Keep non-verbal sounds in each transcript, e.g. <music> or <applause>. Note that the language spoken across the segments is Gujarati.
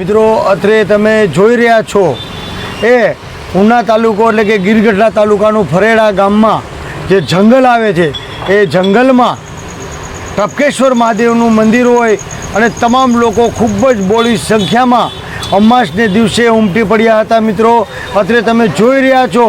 મિત્રો, અત્રે તમે જોઈ રહ્યા છો એ ઉના તાલુકો એટલે કે ગીરગઢડા તાલુકાનું ફરેડા ગામમાં જે જંગલ આવે છે, એ જંગલમાં ટપકેશ્વર મહાદેવનું મંદિર હોય અને તમામ લોકો ખૂબ જ બોળી સંખ્યામાં અમાસને દિવસે ઉમટી પડ્યા હતા મિત્રો. અત્રે તમે જોઈ રહ્યા છો,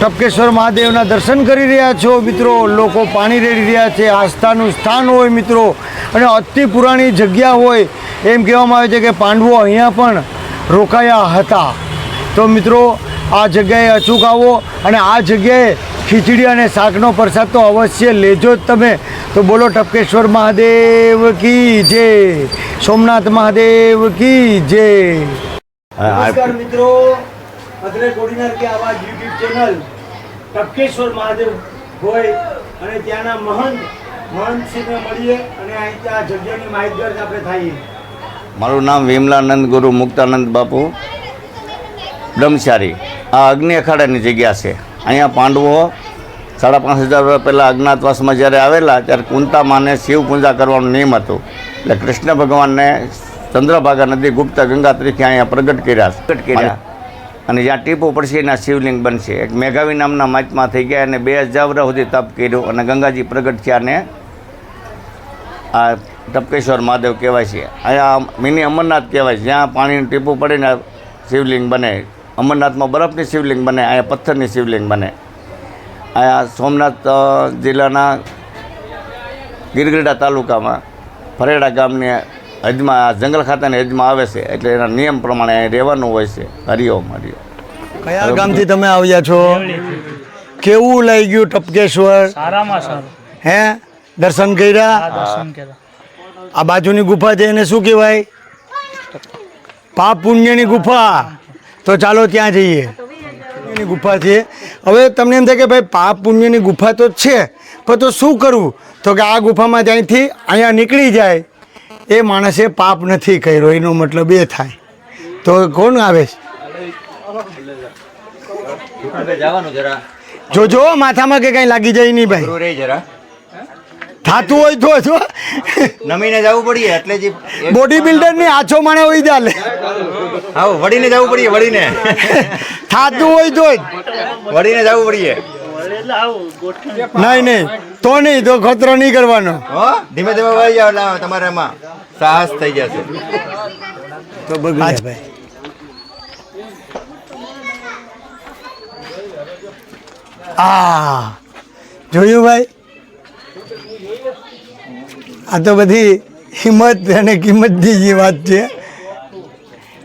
ટપકેશ્વર મહાદેવના દર્શન કરી રહ્યા છો મિત્રો. લોકો પાણી રેડી રહ્યા છે, આસ્થાનું સ્થાન હોય મિત્રો. અને અતિ પુરાણી જગ્યા હોય એમ કહેવામાં આવે છે કે પાંડવો અહીંયા પણ રોકાયા હતા. તો મિત્રો આ જગ્યાએ અચૂક આવો અને આ જગ્યાએ ખીચડી અને શાકનો પ્રસાદ તો અવશ્ય લેજો જ તમે. તો બોલો ટપકેશ્વર મહાદેવ કી જય. સોમનાથ મહાદેવ કી જય. નમસ્કાર મિત્રો. અદરે કોડીનાર કે આવાજ યુટ્યુબ ચેનલ ટપકેશ્વર મહાદેવ હોય અને ત્યાંના મહંત મહંત શ્રીને મળીએ અને અહીં ત્યાં જગ્યાની માહિતગાર આપણે થઈએ. મારું નામ વિમલાનંદ ગુરુ મુક્તાનંદ બાપુ બ્રહ્મચારી. આ અગ્નિ અખાડાની જગ્યા છે. અહીંયા પાંડવો સાડા પાંચ હજાર વર્ષ પહેલાં અજ્ઞાતવાસમાં જ્યારે આવેલા ત્યારે કુંતામાને શિવ પૂજા કરવાનો નિયમ હતો. એટલે કૃષ્ણ ભગવાનને ચંદ્રભાગા નદી ગુપ્ત ગંગા તરીકે અહીંયા પ્રગટ કર્યા પ્રગટ કર્યા. અને જ્યાં ટીપો પડશે એના શિવલિંગ બનશે. એક મેઘાવી નામના માચમાં થઈ ગયા અને બે હજાર સુધી તપ કર્યું અને ગંગાજી પ્રગટ થયા ને આ ટપકેશ્વર મહાદેવ કહેવાય છે. અહીંયા મિની અમરનાથ કહેવાય છે. જ્યાં પાણીનું ટીપું પડીને શિવલિંગ બને. અમરનાથમાં બરફની શિવલિંગ બને અહીંયા પથ્થરની શિવલિંગ બને. અહીંયા સોમનાથ જિલ્લાના ગીરગઢડા તાલુકામાં ફરેડા ગામની હજમાં જંગલ ખાતાની હજમાં આવે છે. એટલે એના નિયમ પ્રમાણે અહીં રહેવાનું હોય છે. હરિઓમ હરિઓમ કયા ગામથી તમે આવ્યા છો? કેવું લાગ્યું ગયું ટપકેશ્વર? સારામાં સારું. હે? દર્શન કર્યા. આ દર્શન કર્યા. આ બાજુની ગુફા છે એને શું કહેવાય? પાપ પુણ્યની ગુફા. તો ચાલો ત્યાં જઈએ. પુણ્યની ગુફા છે. હવે તમને એમ થાય કે ભાઈ પાપ પુણ્યની ગુફા તો છે પણ તો શું કરવું? તો કે આ ગુફામાં ત્યાંથી અહીંયા નીકળી જાય. એ માણસે પાપ નથી કર્યો એનો મતલબ એ થાય. તો કોણ આવે? જોજો માથામાં કે કઈ લાગી જાય નહીં ભાઈ? જરા. થાતું હોય તો જો નમીને જવું પડીએ એટલે જે બોડી બિલ્ડરની આછો માણે હોય ચાલે હા વળીને જવું પડીએ વળીને થાતું હોય તો જ. વળીને જવું પડીએ. નહીં નહીં. તો નહીં તો ખતરો નહીં કરવાનો. હો ધીમે ધીમે વળી જાવ એટલે તમારે એમાં સાહસ થઈ જશે. તો બગડે ભાઈ. આ જોયું ભાઈ? આ તો બધી હિંમત અને કિંમતની જે વાત છે.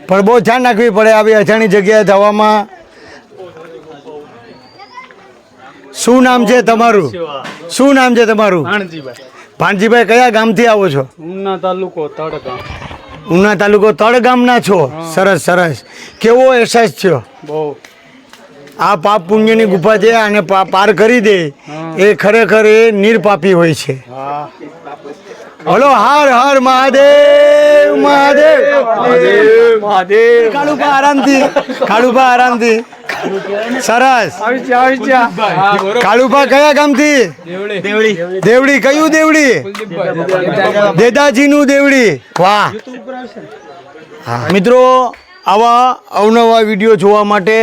પણ બહુ ધ્યાન રાખવી પડે આવી અજાણી જગ્યાએ જવામાં. શું નામ છે તમારું? શું નામ છે તમારું? ભાણજીભાઈ. કયા ગામથી આવો છો? ઉના તાલુકો તડકા ઉના તાલુકો તળ ગામના છો? સરસ સરસ. કેવો અહેસાસ થયો? બહુ. આ પાપ પુણ્યની ગુફા છે અને પાર કરી દે એ ખરેખર એ નિર્પાપી હોય છે. હા. હલો હર હર મહાદેવ મહાદેવ. મહાદેવ કાળુભા આરામથી કાળુભા આરામથી સરસ આવી જા આવી જા કાળુપા કયા ગામથી? દેવડી દેવડી કયું દેવડી દેદાજીનું દેવડી વાહ. હા. મિત્રો આવા અવનવા વીડિયો જોવા માટે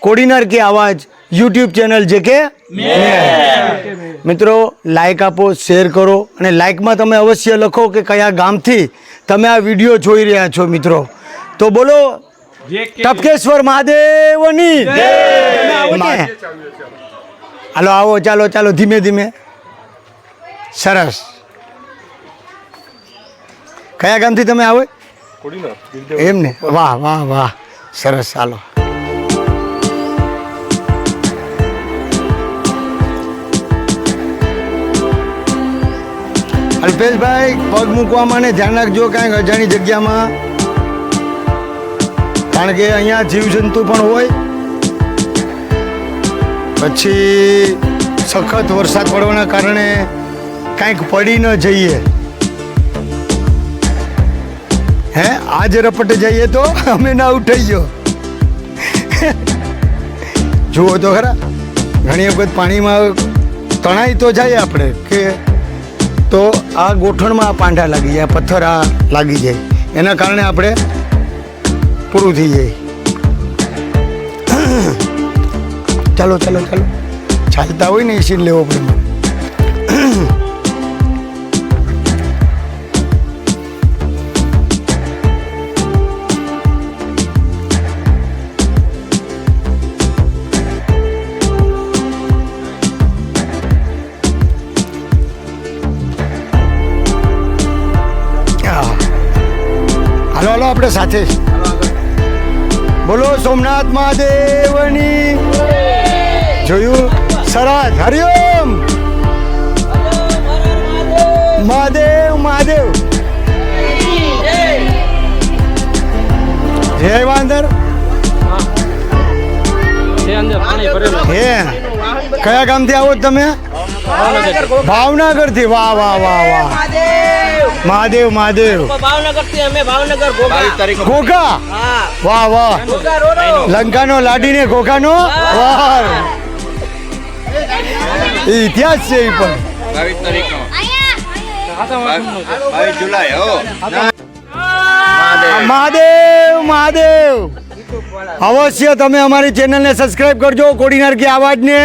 કોડીનાર કે આવાજ યુટ્યુબ ચેનલ જે કે મિત્રો લાઈક આપો શેર કરો અને લાઇકમાં તમે અવશ્ય લખો કે કયા ગામથી તમે આ વીડિયો જોઈ રહ્યા છો મિત્રો. તો બોલો ટપકેશ્વર મહાદેવની હાલો આવો ચાલો ચાલો ધીમે ધીમે. સરસ. કયા ગામથી તમે આવો? એમ ને વાહ વાહ વાહ. સરસ ચાલો અલ્પેશભાઈ, પગ મૂકવામાં ને ધ્યાન રાખજો, કાંઈક અજાણી જગ્યામાં. કારણ કે અહીંયા જીવજંતુ પણ હોય. પછી સખત વરસાદ પડવાના કારણે કાંઈક પડી ન જઈએ. હે, આજ રપટે જઈએ તો અમે ના ઉઠાઈ ગયો. જુઓ તો ખરા, ઘણી વખત પાણીમાં તણાઈ તો જાય આપણે, કે તો આ ગોઠણમાં પાંડા લાગી જાય પથ્થર આ લાગી જાય. એના કારણે આપણે પૂરું થઈ જાય. ચાલો ચાલો ચાલો. ચાલતા હોય ને એસી લેવો પડે. આપણે સાથે. બોલો સોમનાથ મહાદેવની. જોયું? સરસ હરિઓમ. મહાદેવ મહાદેવ. જય વાંદર. હે. કયા ગામથી આવો તમે? ભાવનગરથી વાહ વાહ વાહ વાહ. મહાદેવ મહાદેવ. ભાવનગરથી અમે ભાવનગર ગોગા ઘોઘા વાહ વાહ. ગોગા લંકાનો લાડીને ઘોઘાનો? વાહ. એ ઇતિહાસ છે એ પણ. મહાદેવ. મહાદેવ અવશ્ય તમે અમારી ચેનલને સબસ્ક્રાઇબ કરજો કોડીનાર કી આવાજને.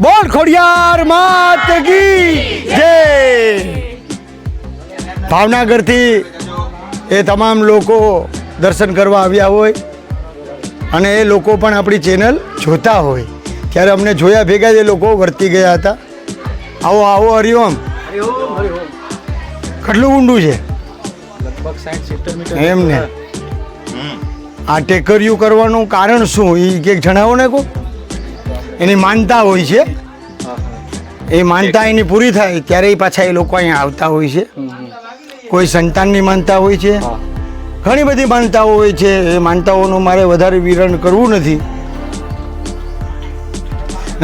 બોલ ખોડિયાર માત કી જય. ભાવનગરથી એ તમામ લોકો દર્શન કરવા આવ્યા હોય અને એ લોકો પણ આપણી ચેનલ જોતા હોય. ત્યારે અમને જોયા ભેગા જ એ લોકો વર્તી ગયા હતા. આવો આવો હરિઓમ કેટલું ઊંડું છે? લગભગ સાઠ સિત્તેર મીટર એમ ને. આ ટેકરિયું કરવાનું કારણ શું? એ કંઈક જણાવો ને કો એની માનતા હોય છે? એ માનતા એની પૂરી થાય ત્યારે પાછા એ લોકો અહીંયા આવતા હોય છે. કોઈ સંતાનની માનતા હોય છે? ઘણી બધી માનતાઓ હોય છે. એ માનતાઓનું મારે વધારે વિવરણ કરવું નથી.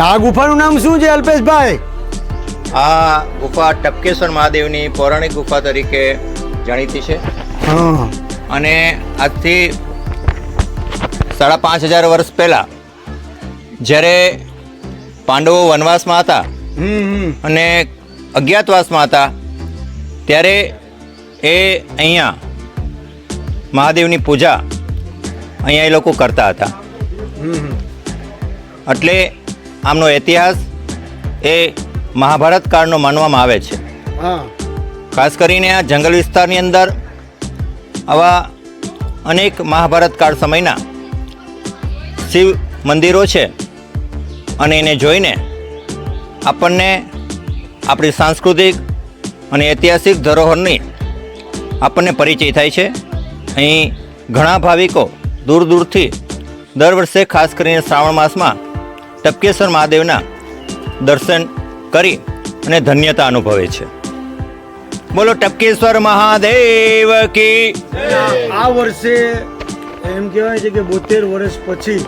આ ગુફાનું નામ શું છે અલ્પેશભાઈ? આ ગુફા ટપકેશ્વર મહાદેવની પૌરાણિક ગુફા તરીકે જાણીતી છે. હા. અને આજથી સાડા પાંચ હજાર વર્ષ પહેલાં જ્યારે પાંડવો વનવાસમાં હતા અને અજ્ઞાતવાસમાં હતા ત્યારે એ અહીંયા મહાદેવની પૂજા અહીંયા એ લોકો કરતા હતા. એટલે આમનો ઇતિહાસ એ મહાભારત કાળનો માનવામાં આવે છે. ખાસ કરીને આ જંગલ વિસ્તારની અંદર આવા અનેક મહાભારત કાળ સમયના શિવ મંદિરો છે અને એને જોઈને આપણને આપણી સાંસ્કૃતિક અને ઐતિહાસિક ધરોહરની આપણને પરિચય થાય છે. અહીં ઘણા ભાવિકો દૂર દૂરથી દર વર્ષે ખાસ કરીને શ્રાવણ માસમાં ટપકેશ્વર મહાદેવના દર્શન કરી અને ધન્યતા અનુભવે છે. બોલો ટપકેશ્વર મહાદેવ કી આ વર્ષે એમ કહેવાય છે કે બોતેર વર્ષ પછી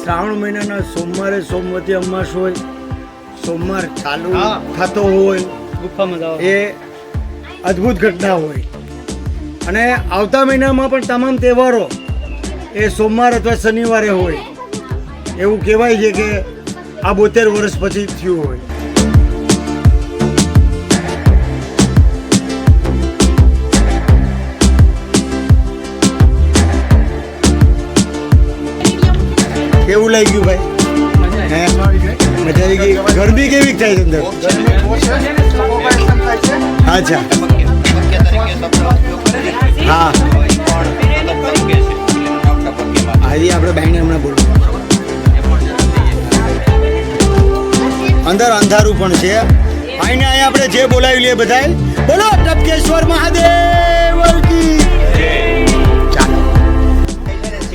શ્રાવણ મહિનાના સોમવારે સોમવતી અમાસ હોય સોમવાર ચાલુ થતો હોય એ અદ્ભુત ઘટના હોય. અને આવતા મહિનામાં પણ તમામ તહેવારો એ સોમવાર અથવા શનિવારે હોય. એવું કહેવાય છે કે આ બોતેર વર્ષ પછી થયું હોય. કેવું લાગી ગયું ભાઈ? મજા આવી ગઈ. ગરમી કેવી થાય અંદર? અચ્છા. હા આજે આપણે બાઈને હમણાં બોલું અંદર અંધારું પણ છે. આઈને અહીંયા આપણે જે બોલાવી લઈએ બધાય બોલો, ટપકેશ્વર મહાદેવ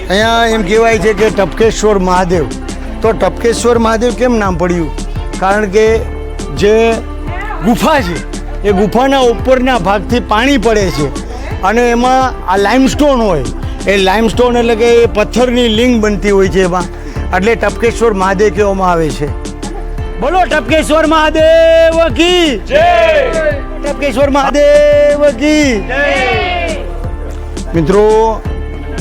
અહીંયા એમ કહેવાય છે કે ટપકેશ્વર મહાદેવ. તો ટપકેશ્વર મહાદેવ કેમ નામ પડ્યું? કારણ કે જે ગુફા છે એ ગુફાના ઉપરના ભાગથી પાણી પડે છે. અને એમાં આ લાઇમસ્ટોન હોય. એ લાઇમસ્ટોન એટલે કે એ પથ્થરની લિંગ બનતી હોય છે એમાં. એટલે ટપકેશ્વર મહાદેવ કહેવામાં આવે છે. બોલો ટપકેશ્વર મહાદેવ કી? ટપકેશ્વર મહાદેવ કી? મિત્રો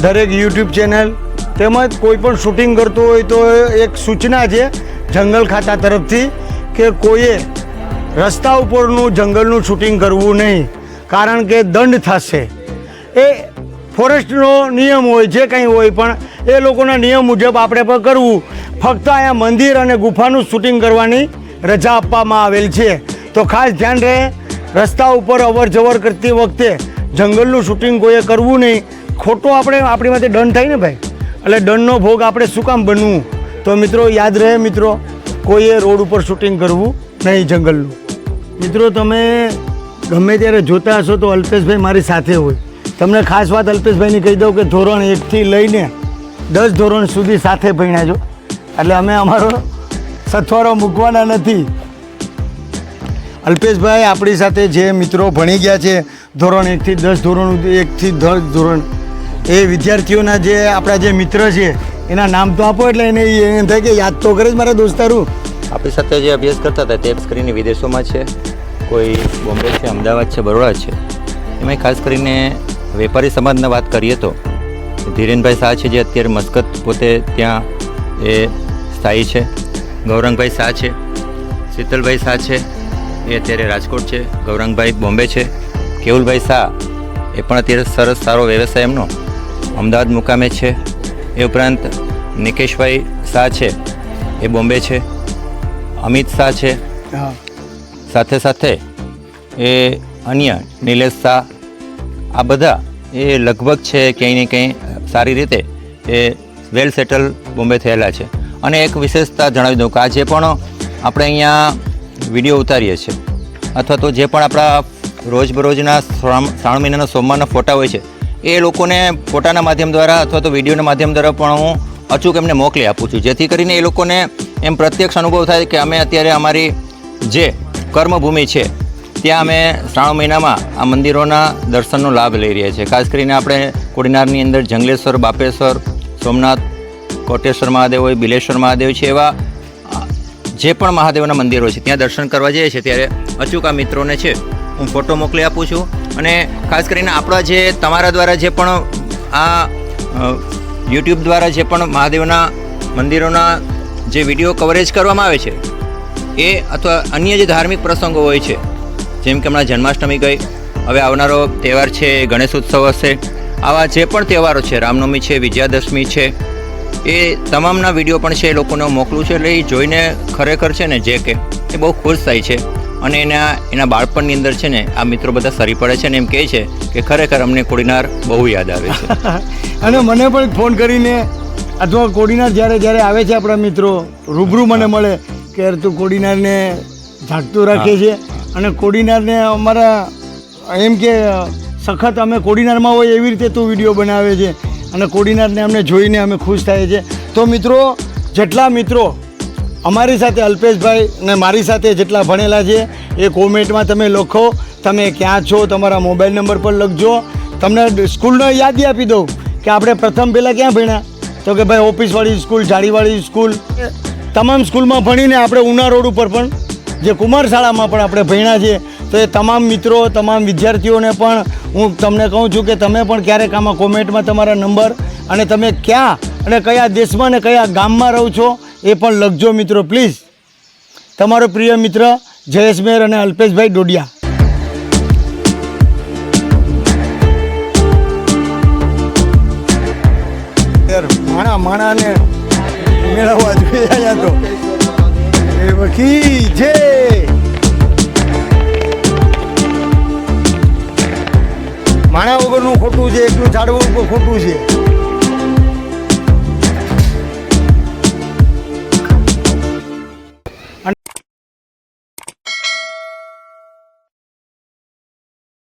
દરેક યુટ્યુબ ચેનલ તેમજ કોઈ પણ શૂટિંગ કરતો હોય તો એક સૂચના છે જંગલ ખાતા તરફથી કે કોઈએ રસ્તા ઉપરનું જંગલનું શૂટિંગ કરવું નહીં, કારણ કે દંડ થશે. એ ફોરેસ્ટનો નિયમ હોય, જે કંઈ હોય, પણ એ લોકોના નિયમ મુજબ આપણે પણ કરવું. ફક્ત અહીંયા મંદિર અને ગુફાનું શૂટિંગ કરવાની રજા આપવામાં આવેલ છે. તો ખાસ ધ્યાન રહે, રસ્તા ઉપર અવર જવર કરતી વખતે જંગલનું શૂટિંગ કોઈએ કરવું નહીં. ખોટો આપણે, આપણી માટે દંડ થાય ને ભાઈ? એટલે દંડનો ભોગ આપણે શું કામ બનવું? તો મિત્રો, યાદ રહે મિત્રો, કોઈએ રોડ ઉપર શૂટિંગ કરવું નહીં, જંગલનું. મિત્રો, તમે ગમે ત્યારે જોતા હશો તો અલ્પેશભાઈ મારી સાથે હોય. તમને ખાસ વાત અલ્પેશભાઈની કહી દઉં કે ધોરણ એકથી લઈને દસ ધોરણ સુધી સાથે ભણ્યા છો. એટલે અમે અમારો સથવારો મૂકવાના નથી. અલ્પેશભાઈ આપણી સાથે જે મિત્રો ભણી ગયા છે, ધોરણ એકથી દસ, ધોરણ એકથી દસ ધોરણ, એ વિદ્યાર્થીઓના જે આપણા જે મિત્ર છે, એના નામ તો આપો એટલે એને એમ થાય કે યાદ તો કરે જ મારા દોસ્તારું. આપણી સાથે જે અભ્યાસ કરતા હતા તે કરીને વિદેશોમાં છે, કોઈ બોમ્બે છે, અમદાવાદ છે, બરોડા છે. એમાં ખાસ કરીને વેપારી સમાજની વાત કરીએ તો, ધીરેનભાઈ શાહ છે જે અત્યારે મસ્કત પોતે ત્યાં એ સ્થાયી છે. ગૌરંગભાઈ શાહ છે, શીતલભાઈ શાહ છે, એ અત્યારે રાજકોટ છે. ગૌરંગભાઈ બોમ્બે છે. કેવુલભાઈ શાહ એ પણ અત્યારે સરસ સારો વ્યવસાય એમનો. અમદાવાદ મુકામે છે. એ ઉપરાંત નિકેશભાઈ શાહ છે, એ બોમ્બે છે. અમિત શાહ છે. સાથે સાથે એ અન્ય નિલેશ શાહ આ બધા એ લગભગ છે ક્યાંય ને ક્યાંય સારી રીતે એ વેલ સેટલ બોમ્બે થયેલા છે. અને એક વિશેષતા જણાવી દઉં કે આજે પણ આપણે અહીંયા વીડિયો ઉતારીએ છીએ અથવા તો જે પણ આપણા રોજબરોજના શ્રાવણ શ્રાવણ મહિનાના સોમવારના ફોટા હોય છે એ લોકોને ફોટાના માધ્યમ દ્વારા અથવા તો વિડીયોના માધ્યમ દ્વારા પણ હું અચૂક એમને મોકલી આપું છું. જેથી કરીને એ લોકોને એમ પ્રત્યક્ષ અનુભવ થાય કે અમે અત્યારે અમારી જે કર્મભૂમિ છે, ત્યાં અમે શ્રાવણ મહિનામાં આ મંદિરોના દર્શનનો લાભ લઈ રહ્યા છીએ. ખાસ કરીને આપણે કોડીનારની અંદર જંગલેશ્વર, બાપેશ્વર, સોમનાથ, કોટેશ્વર મહાદેવ હોય, બિલેશ્વર મહાદેવ છે એવા જે પણ મહાદેવના મંદિરો છે, ત્યાં દર્શન કરવા જઈએ છીએ. ત્યારે અચૂક આ મિત્રોને છે, હું ફોટો મોકલી આપું છું. અને ખાસ કરીને આપણા જે, તમારા દ્વારા જે પણ આ યુટ્યુબ દ્વારા જે પણ મહાદેવના મંદિરોના જે વીડિયો કવરેજ કરવામાં આવે છે, એ અથવા અન્ય જે ધાર્મિક પ્રસંગો હોય છે, જેમ કે હમણાં જન્માષ્ટમી ગઈ, હવે આવનારો તહેવાર છે ગણેશ ઉત્સવ હશે, આવા જે પણ તહેવારો છે, રામનવમી છે, વિજયાદશમી છે, એ તમામના વીડિયો પણ છે એ લોકોને મોકલું છે એટલે એ જોઈને ખરેખર છે ને જે કે, એ બહુ ખુશ થાય છે. અને એના એના બાળપણની અંદર છે ને, આ મિત્રો બધા સરી પડે છે ને એમ કહે છે કે ખરેખર અમને કોડીનાર બહુ યાદ આવે છે. <laughs> અને મને પણ ફોન કરીને અથવા કોડીનાર જ્યારે જ્યારે આવે છે આપણા મિત્રો રૂબરૂ મને મળે કે તું કોડીનારને ઝાકતું રાખે છે. અને કોડીનારને અમારા એમ કે સખત અમે કોડીનારમાં હોય એવી રીતે તું વીડિયો બનાવે છે. અને કોડીનારને અમને જોઈને અમે ખુશ થાય છે. તો મિત્રો જેટલા મિત્રો અમારી સાથે અલ્પેશભાઈ ને મારી સાથે જેટલા ભણેલા છે એ કોમેન્ટમાં તમે લખો. તમે ક્યાં છો? તમારા મોબાઈલ નંબર પર લખજો. તમને સ્કૂલનો યાદી આપી દઉં કે આપણે પ્રથમ પહેલાં ક્યાં ભણ્યા? તો કે ભાઈ ઓફિસવાળી સ્કૂલ, જાળીવાળી સ્કૂલ, તમામ સ્કૂલમાં ભણીને આપણે ઉના રોડ ઉપર પણ જે કુમાર શાળામાં પણ આપણે ભણ્યા છીએ, તો એ તમામ મિત્રો, તમામ વિદ્યાર્થીઓને પણ હું તમને કહું છું કે તમે પણ ક્યારેક આમાં કોમેન્ટમાં તમારા નંબર અને તમે ક્યાં અને કયા દેશમાં ને કયા ગામમાં રહો છો એ પણ લખજો મિત્રો, પ્લીઝ. તમારો પ્રિય મિત્ર જયેશ મેર અને અલ્પેશભાઈ ડોડિયા. માણા માણાને મેળવવા જોઈએ અહીંયા તો. એ વખી છે માણા વગરનું ખોટું છે એકલું ઝાડવું ખોટું છે.